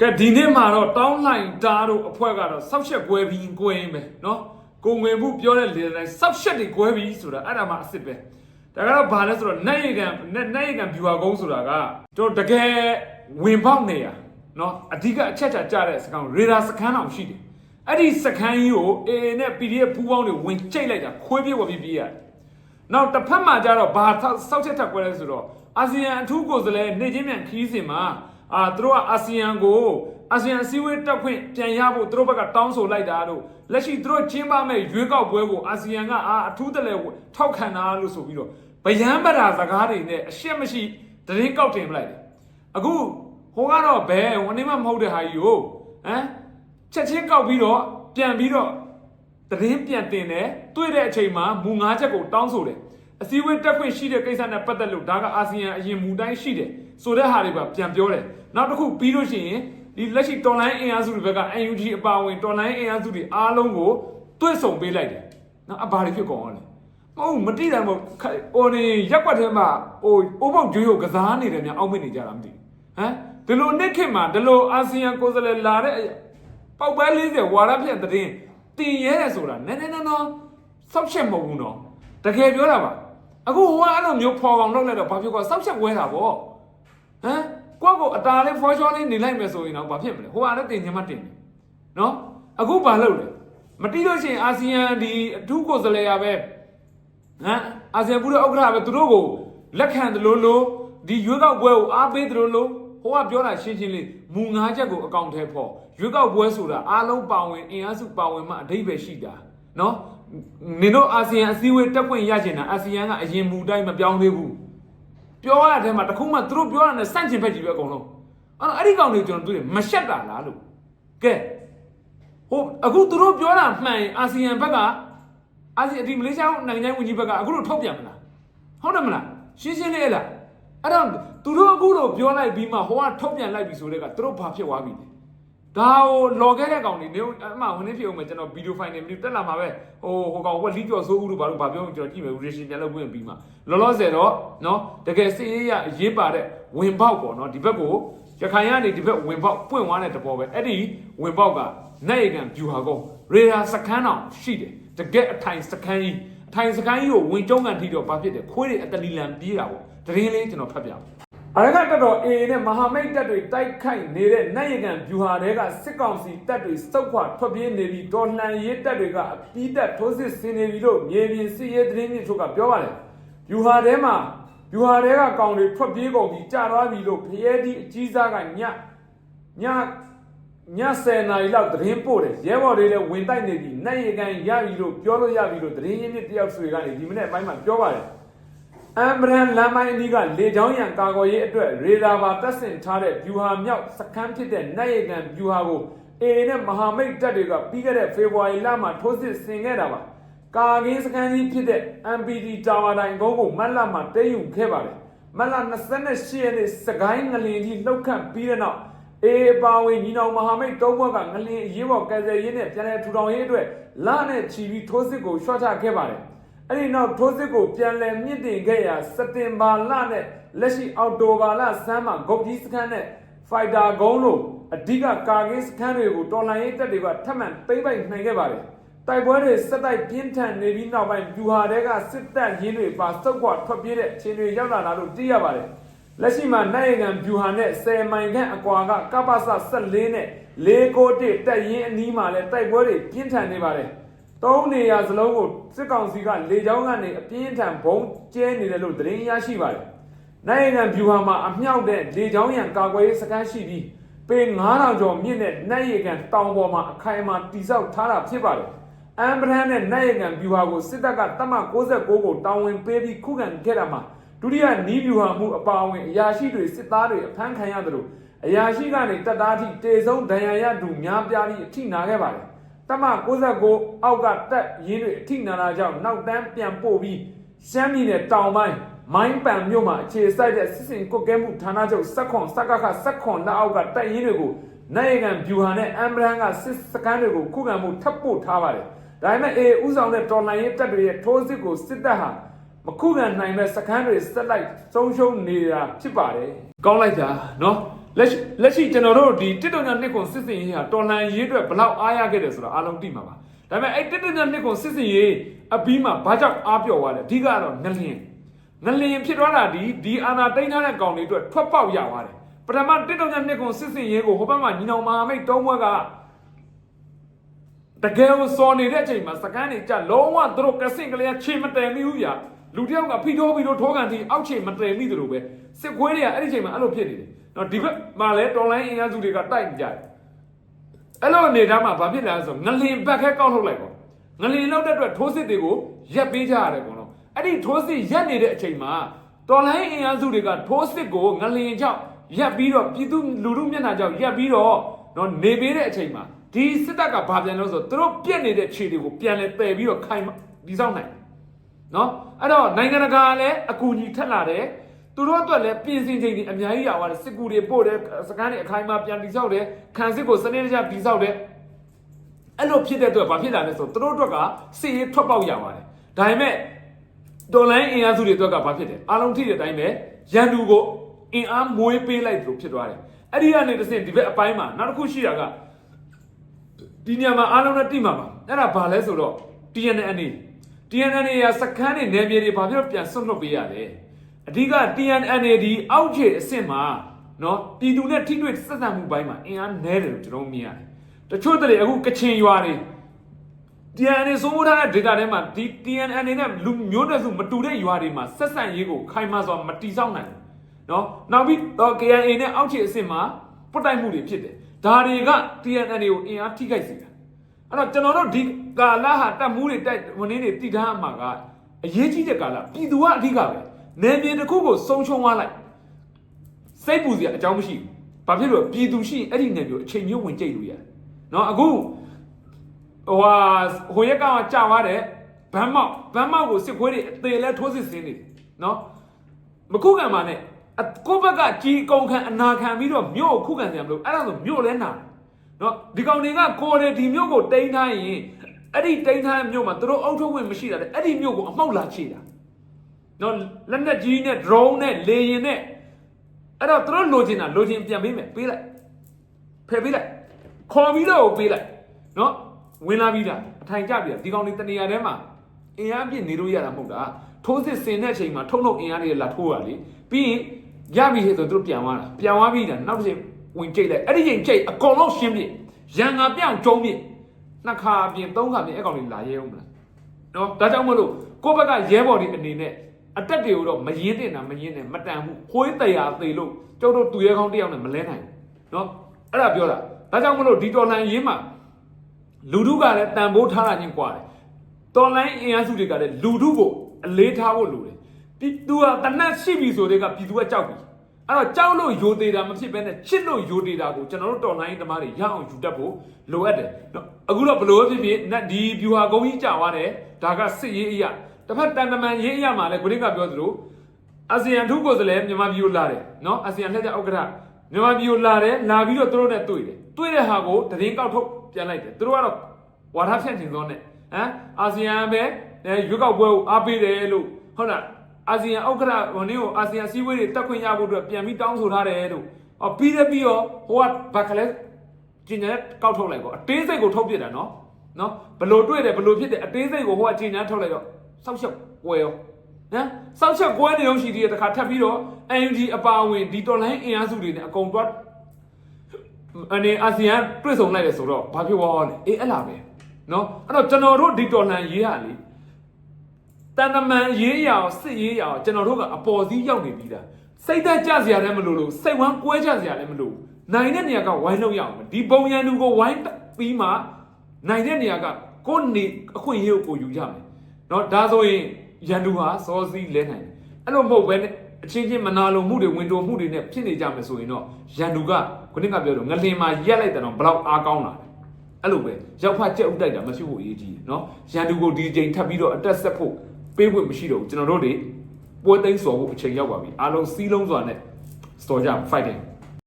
ကဲဒီနေ့မှာတော့တောင်းလှိုင်တားတို့အဖွဲ့ကတော့ဆောက်ရှက်ကွဲပြီးကွဲရင်ပဲเนาะကိုငွေမှုပြောတဲ့လေတိုင်းဆောက်ရှက်တွေကွဲပြီးဆိုတာအဲ့ဒါမှအစ်စ်ပဲဒါကတော့ဘာလဲဆိုတော့နိုင်ရကန်နိုင်ရကန်ဗျူဟာကုန်းဆိုတာကတို့တကယ်ဝင်ပေါက်နေရเนาะအဓိကအချက်ချာကြတဲ့စကန်ရေဒါစကန်အောင်ရှိတယ်အဲ့ဒီစကန်ကြီးကို AA နဲ့ PDF ပူးပေါင်းတွေဝင်ကျိတ်လိုက်တာခွေးပြေးဝပြေးပြေးရတယ် နောက်တစ်ဖက်မှာကျတော့ဘာစောက်ချက်ထပ်ကွဲလဲဆိုတော့အာဆီယံအထူးကိုယ်စားလှယ်နေချင်းမြန်ခီးစဉ်မှာ အာသူတို့ကအာဆီယံကိုအာဆီယံစည်းဝေးတက်ခွင့်ပြန်ရဖို့သူတို့ဘက်ကတောင်းဆိုလိုက်တာလို့လက်ရှိသူတို့ချင်းပမဲ့ရွေးကောက်ပွဲကိုအာဆီယံကအာအထူးတလဲထောက်ခံတာလို့ဆိုပြီးတော့ဗျံပရာစကားတွေနဲ့အရှက်မရှိတရင်ကောက်တင်ပလိုက်တယ်အခုဟိုကတော့ဘယ်ဝန်နေမှမဟုတ်တဲ့ဟာကြီးကိုဟမ်ချက်ချင်းကောက်ပြီးတော့ပြန်ပြီးတော့သတင်းပြန်တင်တယ်တွေ့တဲ့အချိန်မှာမူ၅ချက်ကိုတောင်းဆိုတယ်အစည်းအဝေးတက်ခွင့်ရှိတဲ့ကိစ္စနဲ့ပတ်သက်လို့ဒါကအာဆီယံအရင်မူတိုင်းရှိတယ် ဆိုတဲ့ဟာတွေပါပြန်ပြောတယ်နောက်တစ်ခုပြီးလို့ရှိရင်ဒီလက်ရှိတော်လိုင်းအင်အားစုတွေဘက်က UNG အပါအဝင်တော်လိုင်းအင်အားစုတွေအားလုံးကိုတွဲဆောင်ပေးလိုက်တယ်နော်အဘာတွေဖြစ်ကုန်အောင်လဲမဟုတ်မတိတယ်မဟုတ်ဟိုနေရက်ွက်ထဲမှာဟိုအိုးပေါက်ကျွေးကိုကစားနေတယ်များအောက်မက်နေကြတာမသိဘူးဟမ်ဒီလိုနှစ်ခေတ်မှာဒီလိုအာဆီယံကိုယ်စားလှယ်လာတဲ့ပေါက်ပဲ40ဝါရဖြန့်သတင်းတင်ရဲတယ်ဆိုတာနည်းနည်းနော်နော်ဆောက်ချက်မဟုတ်ဘူးနော်တကယ်ပြောတာပါအခုဟိုကအဲ့လိုမျိုးဖော်ကောင်လုပ်လိုက်တော့ဘာဖြစ်ကွာဆောက်ချက်ဝဲတာဗော ဟမ်ကိုယ့်ကိုအတားလေးဖော်ချောလေးနေလိုက်မယ်ဆိုရင်တော့ဘာဖြစ်မလဲဟိုကလည်းတင်ချင်မှတင်တယ်နော်အခုဘာလုပ်လဲမတိလို့ရှိရင်အာဆီယံဒီအထူးကိုယ်စားလှယ်ရပဲဟမ်အာဆီယံပူရဥက္ကဋ္ဌပဲသူတို့ကိုလက်ခံတယ်လို့လို့ဒီရွေးကောက်ပွဲကိုအားပေးတယ်လို့လို့ဟိုကပြောတာရှင်းရှင်းလေးမူငါးချက်ကိုအကောင့်ထဲပေါ်ရွေးကောက်ပွဲဆိုတာအားလုံးပါဝင်အင်အားစုပါဝင်မှအဓိပ္ပာယ်ရှိတာနော်နင်တို့အာဆီယံအစည်းအဝေးတက်ခွင့်ရချင်တာအာဆီယံကအရင်မူတိုင်းမပြောင်းသေးဘူး ပြောရတဲ့မှာတခုမှသူတို့ပြောတာနဲ့စန့်ကျင်ဘက်ကြီးပဲအကုန်လုံးအဲ့တော့အဲ့ဒီကောင်တွေကျွန်တော်တွေ့တယ်မရှက်တာလားလို့ကဲဟိုအခုသူတို့ပြောတာမှန်ရင်အာဆီယံဘက်ကအာဆီယံဒီမလေးရှားနိုင်ငံခြားဝန်ကြီးဘက်ကအခုလို့ထုတ်ပြန်မလားဟုတ်တယ်မလားရှင်းရှင်းလေးလားအဲ့တော့သူတို့အခုလို့ပြောလိုက်ပြီးမှဟိုကထုတ်ပြန်လိုက်ပြီဆိုတဲ့ကသူတို့ဘာဖြစ်သွားပြီလဲ ဒါဟိုလော်ခဲ့တဲ့ကောင်တွေနေအမှဝင်နေဖြစ်အောင်မယ်ကျွန်တော်ဗီဒီယိုဖိုင်တွေမတက်လာမှာပဲဟိုဟိုကောင်ကလီကျော်ဆိုးဦးတို့ဘာလို့ဘာပြောကျွန်တော်ကြည့်မယ် reaction ပြန်လုပ်ပြီးပြီးမှလောလောဆယ်တော့နော်တကယ်စစ်ရေးရအရေးပါတဲ့ဝင်ပေါက်ပေါ့နော်ဒီဘက်ကိုရခိုင်ကနေဒီဘက်ဝင်ပေါက်ပွင့်သွားတဲ့တဘောပဲအဲ့ဒီဝင်ပေါက်ကနိုင်ရကန်ဗျူဟာကုန်းရေဒါစခန်းအောင်ရှိတယ်တကယ်အထိုင်စခန်းကြီးအထိုင်စခန်းကြီးကိုဝင်ကျုံးကန်ထိတော့ဘာဖြစ်တယ်ခွေးတွေအတလီလံပြေးတာပေါ့တရင်လေးကျွန်တော်ဖတ်ပြအောင် အရကတက်တော် AA နဲ့မဟာမိတ်တပ်တွေတိုက်ခိုက်နေတဲ့နိုင်ရကန်ဗျူဟာတွေကစစ်ကောင်စီတပ်တွေစုပ်ခွာထွက်ပြေးနေပြီးတော်လှန်ရေးတပ်တွေကအပြီးတပ်ထိုးစစ်ဆင်နေပြီလို့မြေပြင်စစ်ရေးသတင်းမြစ်ထုတ်ကပြောပါတယ်ဗျူဟာထဲမှာဗျူဟာတွေကကောင်တွေထွက်ပြေးကုန်ပြီးကြာသွားပြီလို့ဖရဲဒီအကြီးစားကညညည10နာရီလောက်သတင်းပို့တယ်ရဲဘော်တွေလည်းဝင်တိုက်နေပြီနိုင်ရကန်ရပြီလို့ပြောလို့ရပြီလို့သတင်းရင်းမြစ်တယောက်ဆွေကနေဒီမနေ့အပိုင်းမှာပြောပါတယ် အမ်ဘရန်လမ်းပိုင်းအနီးကလေချောင်းရံကာကွယ်ရေးအတွက်ရေဒါဘာတပ်ဆင်ထားတဲ့ဗျူဟာမြောက်စခန်းဖြစ်တဲ့နိုင်ရကန်ဗျူဟာကိုအေနဲ့မဟာမိတ်တပ်တွေကပြီးခဲ့တဲ့ဖေဖော်ဝါရီလမှာထိုးစစ်ဆင်ခဲ့တာပါကာကင်းစခန်းကြီးဖြစ်တဲ့ MPD တာဝါတိုင်ကုန်းကိုမတ်လမှာတဲယူခဲ့ပါတယ်မတ်လ28ရက်နေ့စကိုင်းငလင်ကြီးလှုပ်ခတ်ပြီးတဲ့နောက်အေပါဝင်ညီနောင်မဟာမိတ်သုံးဘက်ကငလင်အရေးပေါ်ကယ်ဆယ်ရေးနဲ့ပြန်လည်ထူထောင်ရေးအတွက်လနဲ့ချီပြီးထိုးစစ်ကိုရှော့ချခဲ့ပါတယ် အဲ့ဒီနောက်ထိုးစစ်ကိုပြန်လည်မြင့်တင်ခဲ့ရာစက်တင်ဘာလနဲ့လက်ရှိအောက်တိုဘာလဆန်းမှာဂုတ်ကြီးစခန်းနဲ့ဖိုက်တာကုန်းလို့အဓိကကာကင်းစခန်းတွေကိုတော်လှန်ရေးတပ်တွေကထပ်မံသိမ်းပိုက်နိုင်ခဲ့ပါတယ်တိုက်ပွဲတွေစက်တိုက်ပြင်းထန်နေပြီးနောက်ပိုင်းပြူဟာတွေကစစ်တပ်ရင်းတွေပါစုပ်ခွာထွက်ပြေးတဲ့အခြေအနေရောက်လာတာလို့သိရပါတယ်လက်ရှိမှာနိုင်ငံဗျူဟာနဲ့10မိုင်ခန့်အကွာကကပ္ပစ14နဲ့691တက်ရင်အနီးမှာလဲတိုက်ပွဲတွေပြင်းထန်နေပါတယ်။ သုံးနေရာစလုံးကိုစစ်ကောင်စီကလေကြောင်းကနေအပြင်းထန်ဘုံကျဲနေတယ်လို့သတင်းရရှိပါတယ်။နိုင်ငံဗျူဟာမှာအမြောက်တဲ့လေကြောင်းရန်ကာကွယ်ရေးစခန်းရှိပြီးပေ9000ကျော်မြင့်တဲ့နိုင်ရကန်တောင်ပေါ်မှာအခိုင်အမာတိစောက်ထားတာဖြစ်ပါတယ်။အမ်ဘရန်နဲ့နိုင်ရကန်ဗျူဟာကိုစစ်တပ်ကတမ69ကိုတောင်းဝင်ပေးပြီးခုခံခဲ့တာမှာဒုတိယနီးဗျူဟာမှုအပါအဝင်အရာရှိတွေစစ်သားတွေအဖမ်းခံရတယ်လို့အရာရှိကနေတပ်သားထိတေဆုံးဒဏ်ရာရသူများပြားပြီးအထိနာခဲ့ပါတယ် တမ69အောက်ကတက်ရင်းတွေအထိနာတာကြောင့်နောက်တန်းပြန်ပို့ပြီးရှမ်းပြည်နယ်တောင်ပိုင်းမိုင်းပန်မြို့မှာအခြေစိုက်တဲ့စစ်စင်ကုတ်ကဲမှုဌာနချုပ်စက်ခွန်စက်ကခစက်ခွန်လက်အောက်ကတက်ရင်းတွေကိုနိုင်ရကန်ဗျူဟာနဲ့အမ်ဘရန်ကစစ်စခန်းတွေကိုခုခံမှုထပ်ပို့ထားပါတယ်ဒါပေမဲ့အေဥဆောင်တဲ့တော်လှန်ရေးတပ်တွေရဲ့ထိုးစစ်ကိုစစ်တပ်ဟာမခုခံနိုင်မဲ့စခန်းတွေစက်လိုက်ဆုံးရှုံးနေတာဖြစ်ပါတယ်။ကောင်းလိုက်တာနော် လက်ရှိလက်ရှိကျွန်တော်တို့ဒီတစ်တုံညာနှစ်ခွန်စစ်စင်ရေးဟာတော်လန်ရေးအတွက်ဘလောက်အားရခဲ့တယ်ဆိုတာအားလုံးသိမှာပါဒါပေမဲ့အဲ့တစ်တုံညာနှစ်ခွန်စစ်စင်ရေးအပြီးမှာဘာကြောင့်အားပြော့သွားလဲအဓိကတော့ငလျင်ငလျင်ဖြစ်သွားတာဒီဒီအာနာတိန်ထားတဲ့ကောင်တွေအတွက်ထွက်ပေါက်ရသွားတယ်ပထမတစ်တုံညာနှစ်ခွန်စစ်စင်ရေးကိုဟိုဘက်မှာညီနောင်မဟာမိတ်တုံးဘွက်ကတကယ်ကိုစော်နေတဲ့အချိန်မှာစကန်းတွေကြလုံးဝသူတို့ကစင်ကလေးကချိန်မတည်မိဘူးဗျာလူတစ်ယောက်ကဖိထိုးပြီးတော့ထိုးကန်တီအောက်ချိန်မတည်မိသလိုပဲစစ်ခွေးတွေကအဲ့ဒီချိန်မှာအဲ့လိုဖြစ်နေတယ် နော်ဒီဘက်မှာလည်းတော်လိုင်းအင်အားစုတွေကတိုက်နေကြတယ်အဲ့လိုအနေထားမှာဘာဖြစ်လဲဆိုငလင်ဘက်ခဲကောက်ထုတ်လိုက်ပေါ့ငလင်လောက်တဲ့အတွက်ထိုးစစ်တွေကိုရက်ပေးကြရတယ်ကောနော်အဲ့ဒီထိုးစစ်ရက်နေတဲ့အချိန်မှာတော်လိုင်းအင်အားစုတွေကထိုးစစ်ကိုငလင်ကြောင့်ရက်ပြီးတော့ပြည်သူလူထုမျက်နှာကြောင့်ရက်ပြီးတော့နော်နေပေးတဲ့အချိန်မှာဒီစစ်တပ်ကဘာပြန်လို့ဆိုသူတို့ပြက်နေတဲ့ခြေတွေကိုပြန်လဲပယ်ပြီးတော့ခိုင်ဒီဆောင်နိုင်နော်အဲ့တော့နိုင်ငံတကာလည်းအကူအညီထက်လာတယ် သူတို့အတွက်လည်းပြင်ဆင်ချိန်တွေအများကြီးရပါတယ်စစ်ကူတွေပို့တယ်စကန်တွေအခိုင်အမာပြန်တိဆောက်တယ်ခံစစ်ကိုစနစ်တကျတိဆောက်တယ်အဲ့လိုဖြစ်တဲ့အတွက်ဘာဖြစ်လာလဲဆိုတော့သူတို့အတွက်ကစစ်ရေးထွက်ပေါက်ရပါတယ်ဒါပေမဲ့ဒေါ်လိုင်းအင်အားစုတွေအတွက်ကဘာဖြစ်တယ်အားလုံးထိတဲ့အတိုင်းပဲရန်သူကိုအင်အားမွေးပေးလိုက်သလိုဖြစ်သွားတယ်အဲ့ဒီကနေတစ်ဆင့်ဒီဘက်အပိုင်းမှာနောက်တစ်ခုရှိတာကဒီညမှာအားလုံးနဲ့တိမှာပါအဲ့ဒါဘာလဲဆိုတော့ TNN TNN ရစကန်းတွေနယ်မြေတွေဘာဖြစ်လို့ပြန်ဆွတ်လွတ်ပေးရလဲ အဓိက TNN ဒီအောက်ခြေအဆင့်မှာနော်ပြည်သူနဲ့ထိတွေ့ဆက်ဆံမှုပိုင်းမှာအင်အားနည်းတယ်လို့ကျွန်တော်မြင်ရတယ်တချို့တည်းအခုကချင်ရွာတွေ TNN စိုးမိုးထားတဲ့ data ထဲမှာဒီ TNN နဲ့လူမျိုးနွယ်စုမတူတဲ့ရွာတွေမှာဆက်ဆံရေးကိုခိုင်မာစွာမတိစောက်နိုင်ဘူးနော်နောက်ပြီးတော့ KNA နဲ့အောက်ခြေအဆင့်မှာပုတ်တိုက်မှုတွေဖြစ်တယ်ဒါတွေက TNN ကိုအင်အားထိခိုက်စေတာအဲ့တော့ကျွန်တော်တို့ဒီကာလဟာတက်မှုတွေတိုက်ဝင်နေတွေတည်ထားမှာကအရေးကြီးတဲ့ကာလပြည်သူကအဓိကပဲ နယ်မြေတစ်ခုကိုဆုံးရှုံးသွားလိုက်စိတ်ပူစရာအကြောင်းမရှိဘူးဘာဖြစ်လို့ပြည်သူရှိရင်အဲ့ဒီနယ်မျိုးအချိန်မျိုးဝင်ကြိတ်လို့ရတယ်နော်အခုဟိုဟာဟိုရက်ကကြာသွားတယ်ဗန်းမောက်ဗန်းမောက်ကိုစစ်ခွေးတွေအသေးလဲထိုးစစ်ဆင်းနေတယ်နော်မခုခံပါနဲ့အကိုယ့်ဘက်ကကြီးကုံခံအနာခံပြီးတော့မြို့ကိုခုခံကြမလို့အဲ့ဒါဆိုမြို့လဲနာနော်ဒီကောင်တွေကကိုယ်တွေဒီမြို့ကိုတိန်းထားရင်အဲ့ဒီတိန်းထားတဲ့မြို့မှာသူတို့အုပ်ထုတ်ဝင်မရှိတာလေအဲ့ဒီမြို့ကိုအမောက်လာချိတာ နော်လက်နက်ကြီးနဲ့ drone နဲ့လေယာဉ်နဲ့အဲ့တော့သူတို့လိုချင်တာလိုချင်ပြန်ပေးမယ်ပေးလိုက်ဖယ်ပေးလိုက်ခေါ်ပြီးတော့ပေးလိုက်နော်ဝင်လာပြီးတာအထိုင်ကြပြီဒီကောင်လေးတနေရာထဲမှာအင်အားပြည့်နေလို့ရတာမဟုတ်တာထိုးစစ်စင်တဲ့အချိန်မှာထုံထုံအင်အားတွေလာထိုးရလေပြီးရင်ရပြီဆိုသူတို့ပြန်သွားတာပြန်သွားပြီးတာနောက်တစ်ချိန်ဝင်ကြိတ်လိုက်အဲ့ဒီချိန်ကြိတ်အကုန်လုံးရှင်းပြရန်ငါပြောင်းကျုံးပြနှစ်ခါပြင်သုံးခါပြင်အဲ့ကောင်လေးလာရဲအောင်မလားနော်ဒါကြောင့်မလို့ကိုယ့်ဘက်ကရဲဘော်ဒီအနေနဲ့ အတက်တွေကိုတော့မရင်းတင်တာမရင်းနဲ့မတန်ဘူးခွေးတရားသေးလို့ကျုပ်တို့သူရဲကောင်းတယောက်နဲ့မလဲနိုင်ဘူးနော်အဲ့ဒါပြောတာဒါကြောင့်မလို့ဒီတော်လန်ရေးမှာလူထုကလည်းတန်ဖိုးထားတာချင်းกว่าတယ်တော်လိုင်းအင်အားစုတွေကလည်းလူထုကိုအလေးထားဖို့လိုတယ်ပြည်သူကတနတ်ရှိပြီဆိုတဲ့ကပြည်သူကကြောက်ပြီအဲ့တော့ကြောက်လို့ယိုသေးတာမဖြစ်ဘဲနဲ့ချစ်လို့ယိုသေးတာကိုကျွန်တော်တို့တော်လိုင်းသမားတွေရအောင်ယူတတ်ဖို့လိုအပ်တယ်နော်အခုတော့ဘလို့ဖြစ်ဖြစ်နတ်ဒီဗျူဟာကုန်းကြီးကြာသွားတယ်ဒါကစစ်ရေးအရာ တစ်ဖက်တန်တမန်ရေးအရာမှာလည်းဂရိကပြောသလိုအာဆီယံထုကိုယ်စားလှယ်မြန်မာပြည်ကိုလာတယ်နော်အာဆီယံလက်ကျဥက္ကဋ္ဌမြန်မာပြည်ကိုလာတယ်လာပြီးတော့သူတို့နဲ့တွေ့တယ်တွေ့တဲ့ဟာကိုတရင်ကောက်ထုတ်ပြန်လိုက်တယ်သူတို့ကတော့ဝါဒဖြန့်ချင်သောနဲ့ဟမ်အာဆီယံပဲအဲရွေးကောက်ပွဲကိုအားပေးတယ်လို့ဟုတ်လားအာဆီယံဥက္ကဋ္ဌဟိုနေ့ကိုအာဆီယံစည်းဝေးတွေတက်ခွင့်ရဖို့အတွက်ပြန်ပြီးတောင်းဆိုထားတယ်လို့အော်ပြီးတယ်ပြီးတော့ဟိုကဘာကလေးကျင်ညာကောက်ထုတ်လိုက်ပေါ့အသေးစိတ်ကိုထုတ်ပြစ်တာနော်နော်ဘလို့တွေ့တယ်ဘလို့ဖြစ်တယ်အသေးစိတ်ကိုဟိုကကျင်ညာထုတ်လိုက်တော့ စောက်ရှောက်ကွဲရောနော်စောက်ရှောက်ကွဲနေအောင်ရှိသေးတယ်တခါထပ်ပြီးတော့ NUG အပါဝင်ဒီတော်လိုင်းအင်အားစုတွေနဲ့အကုန်တွတ်အနေအာဆီယံတွေ့ဆုံလိုက်တယ်ဆိုတော့ဘာဖြစ်သွားလဲအေးအဲ့လားပဲနော်အဲ့တော့ကျွန်တော်တို့ဒီတော်လှန်ရေးရလေတန်တမန်ရေးရအောင်စစ်ရေးရအောင်ကျွန်တော်တို့ကအပေါ်စီးရောက်နေပြီးသားစိတ်သက်ကြစရာလည်းမလိုလို့စိတ်ဝမ်းကွဲကြစရာလည်းမလိုနိုင်တဲ့နေရာကဝိုင်းလို့ရအောင်ဒီပုံရန်သူကိုဝိုင်းပြီးမှနိုင်တဲ့နေရာကကိုယ်နေအခွင့်အရေးကိုယူရမယ် เนาะဒါဆိုရင်ရန်သူဟာစောစီးလဲနိုင်တယ်အဲ့လိုမဟုတ်ဘဲနဲ့အချင်းချင်းမနာလိုမှုတွေဝင်တိုမှုတွေနဲ့ဖြစ်နေကြမယ်ဆိုရင်တော့ရန်သူကခုနကပြောတော့ငလင်မှာရက်လိုက်တဲ့တော့ဘလောက်အားကောင်းလာလဲအဲ့လိုပဲရောက်ဖတ်ကြက်ဥတိုက်တာမရှိဖို့အရေးကြီးတယ်เนาะရန်သူကိုဒီချိန်ထပ်ပြီးတော့အတက်ဆက်ဖို့ပေးဖို့မရှိတော့ဘူးကျွန်တော်တို့တွေပွဲသိမ်းစော်ဖို့အချိန်ရောက်ပါပြီအားလုံးစီးလုံးစွာနဲ့စော်ကြ fighting